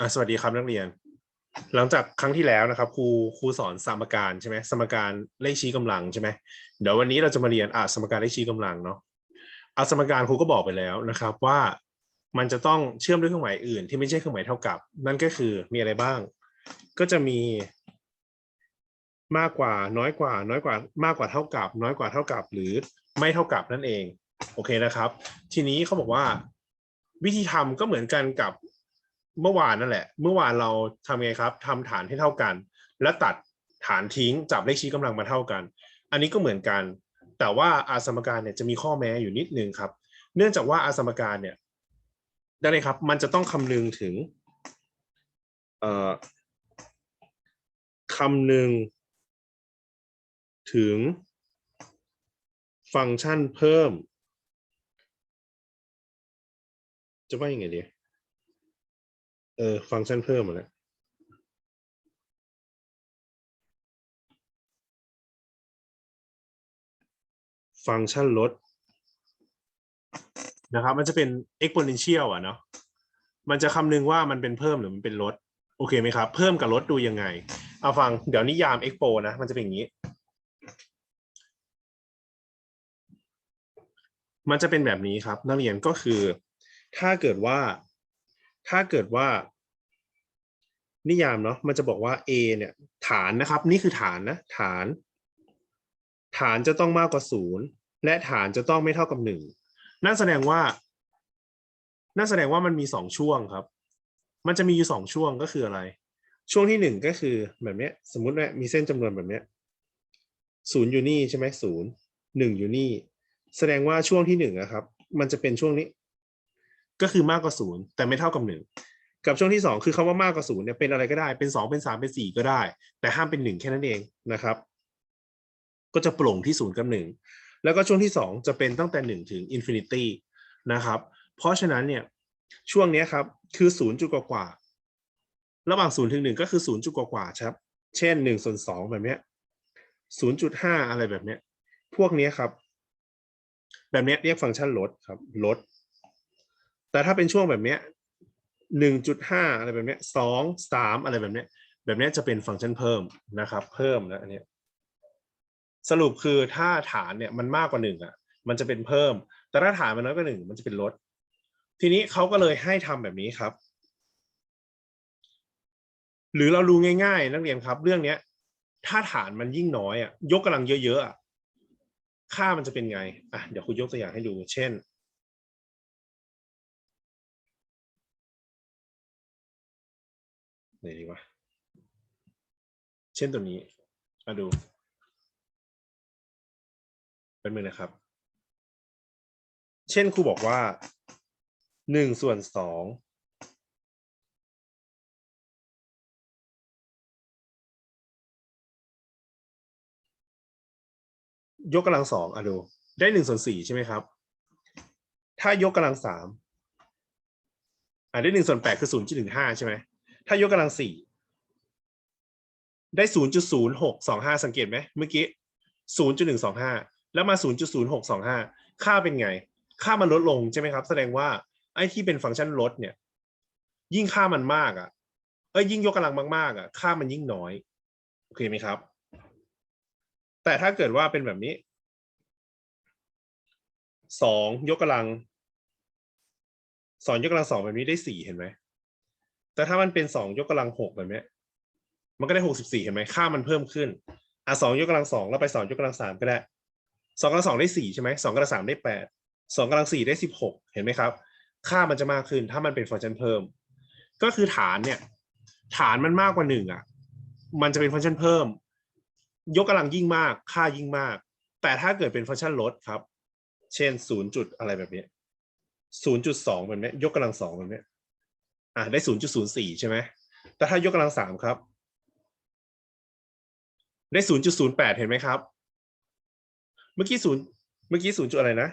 อะสวัสดีครับนักเรียน หลังจากครั้งที่แล้วนะครับครูครูสอนสมการใช่ไหมสมการเลขชี้กำลังใช่ไหมเดี๋ยววันนี้เราจะมาเรียนอะสมการเลขชี้กำลังเนาะอะสมการครูก็บอกไปแล้วนะครับว่ามันจะต้องเชื่อมด้วยเครื่องหมายอื่น ที่ไม่ใช่เครื่องหมายเท่ากับ นั่นก็คือมีอะไรบ้าง ก็จะมีมากกว่าน้อยกว่า น้อยกว่ามากกว่าเท่ากับ น้อยกว่าเท่ากับ หรือไม่เท่ากับนั่นเอง โอเคนะครับ ทีนี้เขาบอกว่า วิธีทำก็เหมือนกันกับ เมื่อวานนั่นแหละ เมื่อวานเราทำไงครับทำฐานให้เท่ากัน แล้วตัดฐานทิ้งจับเลขชี้กำลังมาเท่ากัน อันนี้ก็เหมือนกัน แต่ว่าอาสมการเนี่ยจะมีข้อแม้อยู่นิดนึงครับ เนื่องจากว่าอาสมการเนี่ยได้เลยครับ มันจะต้องคำนึงถึงเอ่อคำหนึ่งถึงฟังก์ชันเพิ่ม จะว่ายังไงดี เออ ฟังก์ชันเพิ่มมาแล้วฟังก์ชันลดนะครับ มันจะเป็น exponential อะเนาะมันจะคำนึงว่ามันเป็นเพิ่มหรือมันเป็นลด โอเคไหมครับ เพิ่มกับลดดูยังไง เอาฟังเดี๋ยวนิยาม expo นะ มันจะเป็นอย่างนี้ มันจะเป็นแบบนี้ครับ นักเรียนก็คือ ถ้าเกิดว่า ถ้าเกิดว่า นิยามเนาะมันจะบอกว่า a เนี่ย ฐานนะครับ นี่คือฐานนะฐาน ฐานจะต้องมากกว่าศูนย์และฐานจะต้องไม่เท่ากับหนึ่งนั่นแสดงว่า นั่นแสดงว่ามันมีสองช่วงครับ มันจะมีอยู่สองช่วงก็คืออะไร ช่วงที่หนึ่งก็คือแบบเนี้ย สมมติว่ามีเส้นจำนวนแบบเนี้ยศูนย์อยู่นี่ใช่ไหมศูนย์หนึ่งอยู่นี่ แสดงว่าช่วงที่หนึ่งนะครับ มันจะเป็นช่วงนี้ ก็คือมากกว่าศูนย์แต่ไม่เท่ากับหนึ่ง กับช่วงที่สองคือคำว่ามากกว่าศูนย์เนี่ยเป็นอะไรก็ได้เป็นสองเป็นสามเป็นสี่ก็ได้ แต่ห้ามเป็นหนึ่งแค่นั้นเองนะครับ ก็จะโปร่งที่ศูนย์กับหนึ่งแล้วก็ช่วงที่สองจะเป็นตั้งแต่หนึ่งถึงอินฟินิตี้นะครับ เพราะฉะนั้นเนี่ยช่วงนี้ครับคือศูนย์จุดกว่าระหว่างศูนย์ถึงหนึ่งก็คือศูนย์จุดกว่าครับ เช่นหนึ่งส่วนสองแบบเนี้ยศูนย์จุดห้าอะไรแบบเนี้ย พวกนี้ครับ แบบเนี้ยเรียกฟังก์ชันลดครับลด แต่ถ้าเป็นช่วงแบบเนี้ย หนึ่งจุดห้าอะไรแบบเนี้ยสองสามอะไรแบบเนี้ยแบบเนี้ยจะเป็นฟังก์ชันเพิ่มนะครับ เพิ่มนะอันเนี้ยสรุปคือถ้าฐานเนี่ยมันมากกว่าหนึ่งอะ มันจะเป็นเพิ่ม แต่ถ้าฐานมันน้อยกว่าหนึ่งมันจะเป็นลด ทีนี้เขาก็เลยให้ทำแบบนี้ครับ หรือเรารู้ง่ายๆ นักเรียนครับ เรื่องเนี้ย ถ้าฐานมันยิ่งน้อยอะยกกำลังเยอะๆอะค่ามันจะเป็นไงอะเดี๋ยวคุณยกตัวอย่างให้ดู เช่น นดีวะ เช่นตัวนี้ มาดู เป็นมือนะครับ เช่นครูบอกว่าหนึ่งส่วนสองยกกำลังสองอะดู ได้หนึ่งส่วนสี่ใช่ไหมครับ ถ้ายกกำลังสามอะได้หนึ่งส่วนแปดคือศูนย์จุดหนึ่งห้าใช่ไหม ถ้ายกกำลังสี่ได้ศูนย์จุดศูนย์หกสองห้าสังเกตไหมเมื่อกี้ศูนย์จุดหนึ่งสองห้าแล้วมาศูนย์จุดศูนย์หกสองห้าค่าเป็นไง ค่ามันลดลงใช่ไหมครับ แสดงว่าไอ้ที่เป็นฟังก์ชันลดเนี่ย ยิ่งค่ามันมากอะเอ้ยยิ่งยกกำลังมากๆอะค่ามันยิ่งน้อยโอเคไหมครับ แต่ถ้าเกิดว่าเป็นแบบนี้สองยกกำลังสองยกกำลังสองแบบนี้ได้สี่เห็นไหม แต่ถ้ามันเป็นสองยกกำลังหกแบบนี้มันก็ได้หกสิบสี่เห็นไหมค่ามันเพิ่มขึ้นอะสองยกกำลังสองแล้วไปสองยกกำลังสามก็ได้สองกำลังสองได้สี่ใช่ไหมสองกำลังสามได้แปดสองกำลังสี่ได้สิบหกเห็นไหมครับ ค่ามันจะมากขึ้นถ้ามันเป็นฟังก์ชันเพิ่ม ก็คือฐานเนี่ย ฐานมันมากกว่าหนึ่งอะ มันจะเป็นฟังก์ชันเพิ่ม ยกกำลังยิ่งมาก ค่ายิ่งมาก แต่ถ้าเกิดเป็นฟังก์ชันลดครับ เช่นศูนย์จุดอะไรแบบนี้ศูนย์จุดสองแบบนี้ยกกำลังสองแบบนี้ อะได้ศูนย์จุดศูนย์สี่ใช่ไหมแต่ถ้ายกกำลังสามครับ ได้ศูนย์จุดศูนย์แปดเห็นไหมครับ เมื่อกี้ศูนย์เมื่อกี้ศูนย์จุดอะไรนะ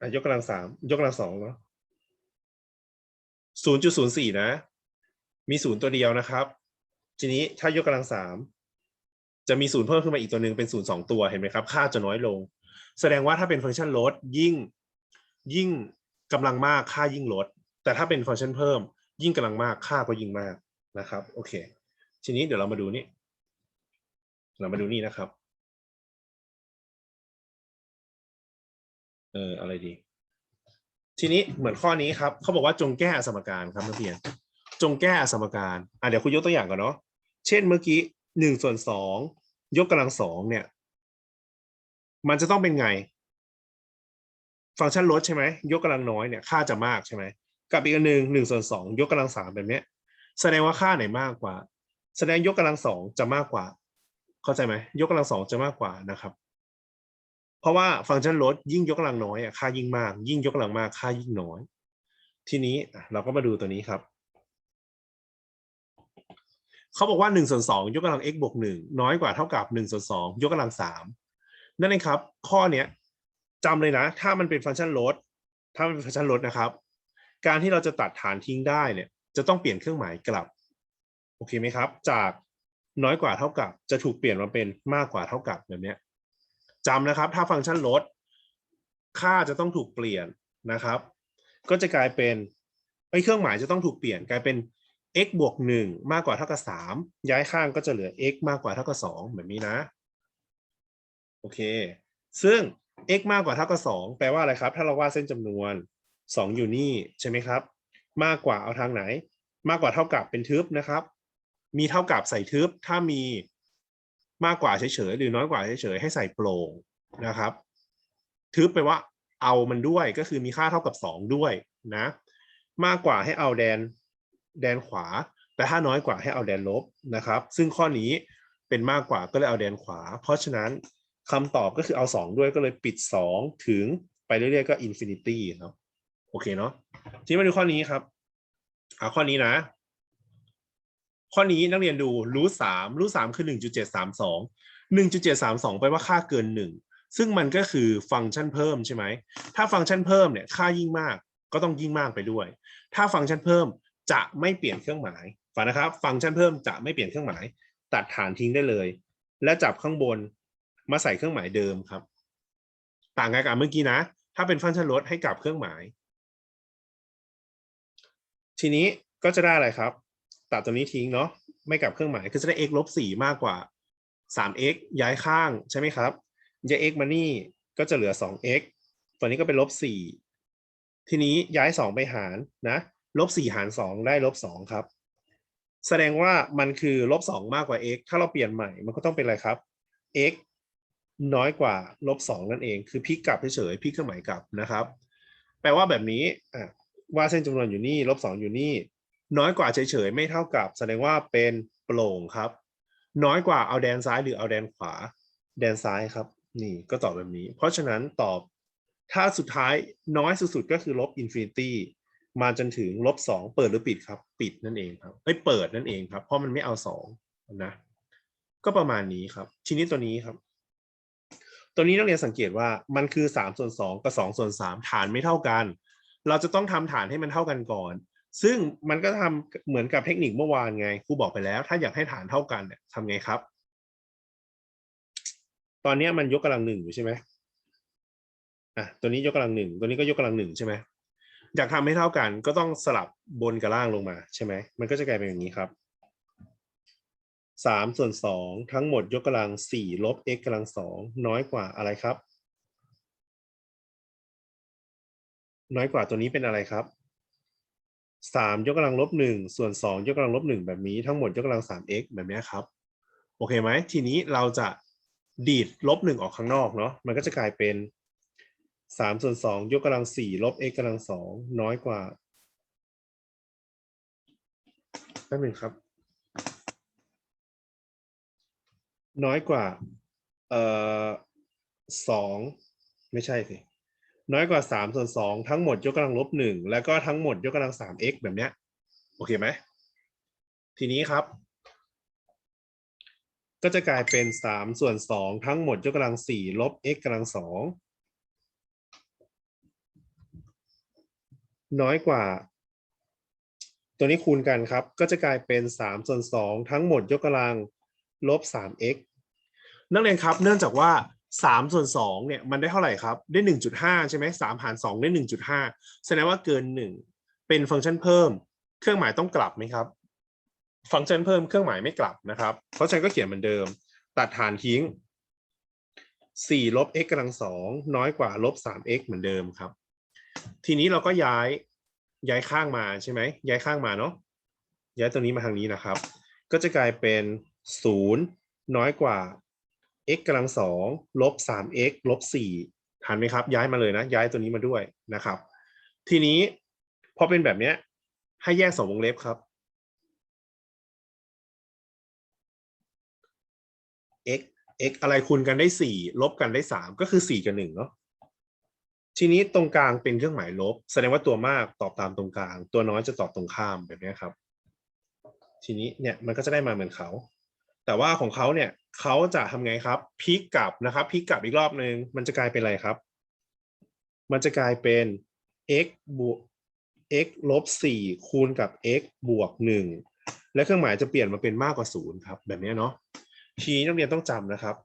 อะยกกำลังสามยกกำลังสองเนาะศูนย์จุดศูนย์สี่นะ มีศูนย์ตัวเดียวนะครับ ทีนี้ถ้ายกกำลังสามจะมีศูนย์เพิ่มขึ้นมาอีกตัวหนึ่งเป็นศูนย์สองตัวเห็นไหมครับ ค่าจะน้อยลง แสดงว่าถ้าเป็นฟังก์ชันลดยิ่งยิ่งกำลังมากค่ายิ่งลด แต่ถ้าเป็นฟังก์ชันเพิ่ม ยิ่งกำลังมากค่าก็ยิ่งมากนะครับ โอเค ทีนี้เดี๋ยวเรามาดูนี่เรามาดูนี่นะครับ เอออะไรดี ทีนี้เหมือนข้อนี้ครับเขาบอกว่าจงแก้สมการครับนักเรียน จงแก้สมการอะเดี๋ยวคุณยกตัวอย่างก่อนเนาะเช่นเมื่อกี้หนึ่งส่วนสองยกกำลังสองเนี่ย มันจะต้องเป็นไง ฟังก์ชันลดใช่ไหมยกกำลังน้อยเนี่ยค่าจะมากใช่ไหม กับอีกอันหนึ่งหนึ่งส่วนสองยกกำลังสามแบบนี้แสดงว่าค่าไหนมากกว่า แสดงยกกำลังสองจะมากกว่า เข้าใจไหมยกกำลังสองจะมากกว่านะครับ เพราะว่าฟังก์ชันลดยิ่งยกกำลังน้อยอะค่ายิ่งมาก ยิ่งยกกำลังมากค่ายิ่งน้อย ทีนี้เราก็มาดูตัวนี้ครับเขาบอกว่า1ส่วน2ยกกำลัง x บวก1น้อยกว่าเท่ากับ1ส่วน2ยกกำลัง3นั่นเองครับ ข้อเนี้ยจำเลยนะ ถ้ามันเป็นฟังก์ชันลด ถ้ามันเป็นฟังก์ชันลดนะครับ การที่เราจะตัดฐานทิ้งได้เนี่ย จะต้องเปลี่ยนเครื่องหมายกลับ โอเคไหมครับ จากน้อยกว่าเท่ากับ จะถูกเปลี่ยนมาเป็นมากกว่าเท่ากับแบบนี้จำนะครับ ถ้าฟังก์ชันลด ค่าจะต้องถูกเปลี่ยนนะครับ ก็จะกลายเป็นไอ้เครื่องหมายจะต้องถูกเปลี่ยนกลายเป็น x บวกหนึ่งมากกว่าเท่ากับสามย้ายข้างก็จะเหลือ x มากกว่าเท่ากับสองแบบนี้นะ โอเค ซึ่ง x มากกว่าเท่ากับสองแปลว่าอะไรครับ ถ้าเราวาดเส้นจำนวน สองอยู่นี่ใช่ไหมครับ มากกว่าเอาทางไหน มากกว่าเท่ากับเป็นทึบนะครับ มีเท่ากับใส่ทึบถ้ามีมากกว่าเฉยๆหรือน้อยกว่าเฉยๆให้ใส่โปร่งนะครับ ทึบไปว่าเอามันด้วยก็คือมีค่าเท่ากับสองด้วยนะ มากกว่าให้เอาแดนแดนขวา แต่ถ้าน้อยกว่าให้เอาแดนลบนะครับ ซึ่งข้อนี้เป็นมากกว่าก็เลยเอาแดนขวา เพราะฉะนั้นคำตอบก็คือเอา 2 ด้วยก็เลยปิด 2 ถึงไปเรื่อยๆก็อินฟินิตี้เนาะ โอเคเนาะทีนี้มาดูข้อนี้ครับเอาข้อนี้นะ ข้อนี้นักเรียนดูรูทสามรูทสามคือ1.732 1.732แปลว่าค่าเกิน1ซึ่งมันก็คือฟังก์ชันเพิ่มใช่ไหม ถ้าฟังก์ชันเพิ่มเนี่ยค่ายิ่งมากก็ต้องยิ่งมากไปด้วย ถ้าฟังก์ชันเพิ่มจะไม่เปลี่ยนเครื่องหมายฟังนะครับ ฟังก์ชันเพิ่มจะไม่เปลี่ยนเครื่องหมาย ตัดฐานทิ้งได้เลย และจับข้างบนมาใส่เครื่องหมายเดิมครับ ต่างกันกับเมื่อกี้นะ ถ้าเป็นฟังก์ชันลดให้กลับเครื่องหมาย ทีนี้ก็จะได้อะไรครับ ตัดตัวนี้ทิ้งเนาะไม่กลับเครื่องหมายคือจะได้ x ลบสมากกว่า 3x ย้ายข้างใช่ไหมครับย้าย x มานี่ก็จะเหลือ 2x ฝั่งนี้ก็เป็นลบสทีนี้ย้าย 2 ไปหารนะลบสหารสองได้ลบสครับ แสดงว่ามันคือลบสมากกว่า x ถ้าเราเปลี่ยนใหม่มันก็ต้องเป็นอะไรครับ x น้อยกว่าลบสนั่นเอง คือพลิกกลับเฉยๆพลิกเครื่องหมายกลับนะครับ แปลว่าแบบนี้อะ ว่าเส้นจำนวนอยู่นี่ลบสองอยู่นี่ น้อยกว่าเฉยๆไม่เท่ากับ แสดงว่าเป็นโปร่งครับ น้อยกว่าเอาแดนซ้ายหรือเอาแดนขวา แดนซ้ายครับ นี่ก็ตอบแบบนี้ เพราะฉะนั้นตอบถ้าสุดท้ายน้อยสุดๆก็คือลบอินฟินิตี้มาจนถึงลบสองเปิดหรือปิดครับ ปิดนั่นเองครับเอ้ยเปิดนั่นเองครับ เพราะมันไม่เอาสองนะ ก็ประมาณนี้ครับ ทีนี้ตัวนี้ครับตัวนี้นักเรียนสังเกตว่ามันคือสามส่วนสองกับสองส่วนสามฐานไม่เท่ากัน เราจะต้องทำฐานให้มันเท่ากันก่อน ซึ่งมันก็ทำเหมือนกับเทคนิคเมื่อวานไงครูบอกไปแล้ว ถ้าอยากให้ฐานเท่ากันเนี่ยทำไงครับ ตอนนี้มันยกกำลังหนึ่งอยู่ใช่ไหมอะตัวนี้ยกกำลังหนึ่งตัวนี้ก็ยกกำลังหนึ่งใช่ไหมอยากทำให้เท่ากันก็ต้องสลับบนกับล่างลงมาใช่ไหมมันก็จะกลายเป็นอย่างนี้ครับสามส่วนสองทั้งหมดยกกำลังสี่ลบ x กำลังสองน้อยกว่าอะไรครับ น้อยกว่าตัวนี้เป็นอะไรครับสามยกกำลังลบหนึ่งส่วนสองยกกำลังลบหนึ่งแบบนี้ทั้งหมดยกกำลังสาม x แบบนี้ครับ โอเคไหมทีนี้เราจะดีดลบหนึ่งออกข้างนอกเนาะมันก็จะกลายเป็นสามส่วนสองยกกำลังสี่ลบ x กำลังสองน้อยกว่าแป๊บหนึงครับ น้อยกว่าเอ่อสองไม่ใช่สิ น้อยกว่าสามส่วนสองทั้งหมดยกกำลังลบหนึ่งแล้วก็ทั้งหมดยกกำลังสาม x แบบเนี้ยโอเคไหมทีนี้ครับ ก็จะกลายเป็นสามส่วนสองทั้งหมดยกกำลังสี่ลบ x กำลังสองน้อยกว่า ตัวนี้คูณกันครับ ก็จะกลายเป็นสามส่วนสองทั้งหมดยกกำลังลบสาม x นักเรียนครับ เนื่องจากว่า สามส่วนสองเนี่ยมันได้เท่าไหร่ครับได้หนึ่งจุดห้าใช่ไหมสามหารสองได้หนึ่งจุดห้าแสดงว่าเกินหนึ่งเป็นฟังก์ชันเพิ่ม เครื่องหมายต้องกลับไหมครับ ฟังก์ชันเพิ่มเครื่องหมายไม่กลับนะครับ เพราะฉะนันก็เขียนเหมือนเดิม ตัดฐานทิ้ง4ลบ x กำลังสองน้อยกว่าลบ 3x เหมือนเดิมครับ ทีนี้เราก็ย้ายย้ายข้างมาใช่ไหมย้ายข้างมาเนาะย้ายตัวนี้มาทางนี้นะครับ ก็จะกลายเป็น0น้อยกว่า x กำลังสองลบ 3x ลบ4ทันไหมครับ ย้ายมาเลยนะ ย้ายตัวนี้มาด้วยนะครับ ทีนี้พอเป็นแบบเนี้ย ให้แยกสองวงเล็บครับ x x อะไรคูณกันได้สี่ลบกันได้สามก็คือสี่กับหนึ่งเนาะทีนี้ตรงกลางเป็นเครื่องหมายลบ แสดงว่าตัวมากตอบตามตรงกลาง ตัวน้อยจะตอบตรงข้ามแบบนี้ครับ ทีนี้เนี่ยมันก็จะได้มาเหมือนเขา แต่ว่าของเขาเนี่ยเขาจะทำไงครับพลิกกลับนะครับพลิกกลับอีกรอบหนึ่งมันจะกลายเป็นอะไรครับ มันจะกลายเป็น x บวก x ลบสี่คูณกับ x บวกหนึ่งและเครื่องหมายจะเปลี่ยนมาเป็นมากกว่าศูนย์ครับ แบบนี้เนาะทีนี้นักเรียนต้องจำนะครับ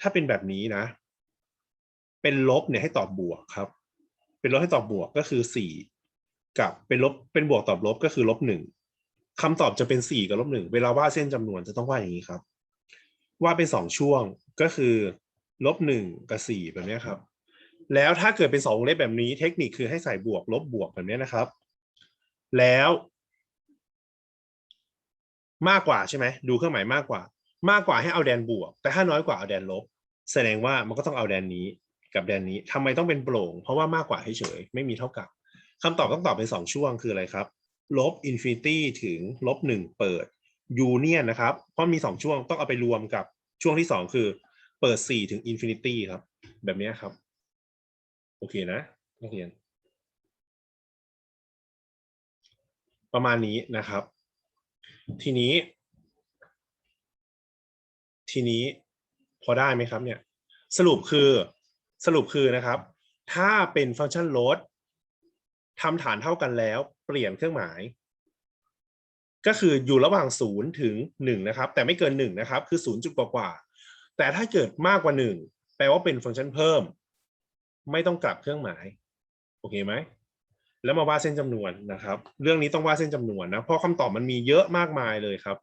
ถ้าเป็นแบบนี้นะ เป็นลบเนี่ยให้ตอบบวกครับ เป็นลบให้ตอบบวกก็คือสี่กับเป็นลบเป็นบวกตอบลบก็คือลบหนึ่ง คำตอบจะเป็นสี่กับลบหนึ่งเวลาวาดเส้นจำนวนจะต้องวาดอย่างนี้ครับวาดเป็นสองช่วงก็คือลบหนึ่งกับสี่แบบนี้ครับ แล้วถ้าเกิดเป็นสองวงเล็บแบบนี้ เทคนิคคือให้ใส่บวกลบบวกแบบนี้นะครับ แล้วมากกว่าใช่ไหมดูเครื่องหมายมากกว่า มากกว่าให้เอาแดนบวก แต่ถ้าน้อยกว่าเอาแดนลบ แสดงว่ามันก็ต้องเอาแดนนี้กับแดนนี้ทำไมต้องเป็นโปร่ง เพราะว่ามากกว่าเฉยๆไม่มีเท่ากับคำตอบต้องตอบเป็นสองช่วงคืออะไรครับ ลบอินฟินิตี้ถึงลบหนึ่งเปิดยูเนียนนะครับ เพราะมีสองช่วงต้องเอาไปรวมกับช่วงที่สองคือ เปิดสี่ถึงอินฟินิตี้ครับ แบบนี้ครับ โอเคนะนักเรียน ประมาณนี้นะครับ ทีนี้ ทีนี้พอได้ไหมครับเนี่ย สรุปคือสรุปคือนะครับ ถ้าเป็นฟังก์ชันลด ทำฐานเท่ากันแล้ว เปลี่ยนเครื่องหมาย ก็คืออยู่ระหว่างศูนย์ถึงหนึ่งนะครับ แต่ไม่เกินหนึ่งนะครับ คือศูนย์จุดกว่าๆแต่ถ้าเกิดมากกว่าหนึ่งแปลว่าเป็นฟังก์ชันเพิ่ม ไม่ต้องกลับเครื่องหมาย โอเคไหมแล้วมาวาดเส้นจำนวนนะครับ เรื่องนี้ต้องวาดเส้นจำนวนนะเพราะคำตอบมันมีเยอะมากมายเลยครับ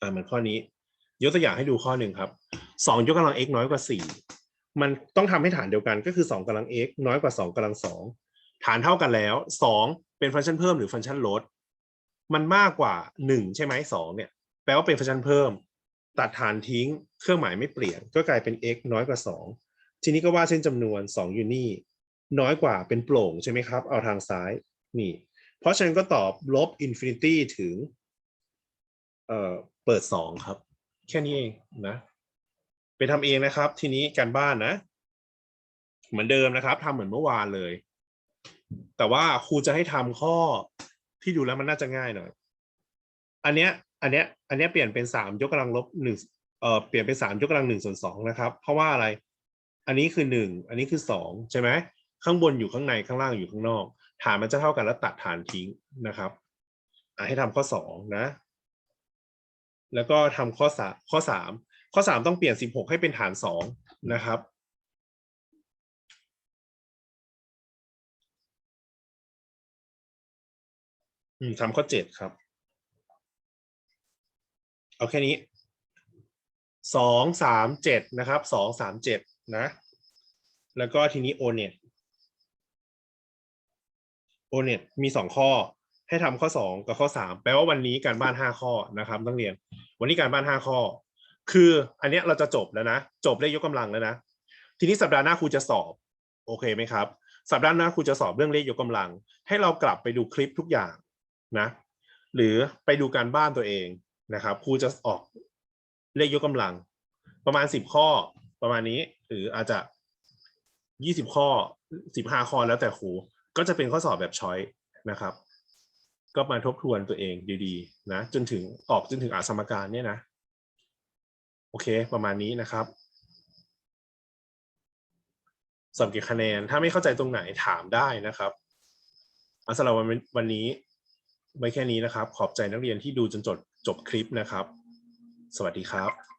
อ่าเหมือนข้อนี้ ยกตัวอย่างให้ดูข้อหนึ่งครับสองยกกำลัง x น้อยกว่าสี่ มันต้องทำให้ฐานเดียวกันก็คือสองกำลัง x น้อยกว่าสองกำลังสองฐานเท่ากันแล้วสองเป็นฟังก์ชันเพิ่มหรือฟังก์ชันลด มันมากกว่าหนึ่งใช่ไหมสองเนี่ยแปลว่าเป็นฟังก์ชันเพิ่ม ตัดฐานทิ้ง เครื่องหมายไม่เปลี่ยน ก็กลายเป็น x น้อยกว่าสองทีนี้ก็ว่าเส้นจำนวน 2 อยู่นี่ น้อยกว่าเป็นโปร่งใช่ไหมครับ เอาทางซ้ายนี่ เพราะฉะนั้นก็ตอบลบอินฟินิตี้ถึงเอ่อเปิดสองครับ แค่นี้เองนะ ทำเองนะครับ ทีนี้การบ้านนะ เหมือนเดิมนะครับทำเหมือนเมื่อวานเลย แต่ว่าครูจะให้ทำข้อที่ดูแล้วมันน่าจะง่ายหน่อย อันเนี้ย อันเนี้ย อันเนี้ยเปลี่ยนเป็นสามยกกำลังลบหนึ่งเอ่อเปลี่ยนเป็นสามยกกำลังหนึ่งส่วนสองนะครับ เพราะว่าอะไร อันนี้คือหนึ่งอันนี้คือสองใช่ไหมข้างบนอยู่ข้างในข้างล่างอยู่ข้างนอก ฐานมันจะเท่ากันแล้วตัดฐานทิ้งนะครับให้ทำข้อสองนะ แล้วก็ทำข้อสามข้อสาม ข้อสามต้องเปลี่ยนสิบหกให้เป็นฐานสองนะครับ อืมทำข้อเจ็ดครับ เอาแค่นี้สองสามเจ็ดนะครับสองสามเจ็ดนะ แล้วก็ทีนี้โอเน็ตโอเน็ตมีสองข้อให้ทำข้อสองกับข้อสามแปลว่าวันนี้การบ้านห้าข้อนะครับต้องเรียน วันนี้การบ้านห้าข้อ คืออันเนี้ยเราจะจบแล้วนะ จบเลขยกกำลังแล้วนะ ทีนี้สัปดาห์หน้าครูจะสอบ โอเคไหมครับ สัปดาห์หน้าครูจะสอบเรื่องเลขยกกำลัง ให้เรากลับไปดูคลิปทุกอย่างนะ หรือไปดูการบ้านตัวเองนะครับครูจะออกเลขยกกำลัง ประมาณสิบข้อประมาณนี้ หรืออาจจะยี่สิบข้อสิบห้าข้อแล้วแต่ครูก็จะเป็นข้อสอบแบบช้อยนะครับ ก็มาทบทวนตัวเองดีๆนะจนถึงออกจนถึงอาสมการเนี่ยนะ โอเค ประมาณนี้นะครับสอบกี่คะแนน ถ้าไม่เข้าใจตรงไหนถามได้นะครับอาสำหรับวันวันนี้ไว้แค่นี้นะครับ ขอบใจนักเรียนที่ดูจนจบจบคลิปนะครับ สวัสดีครับ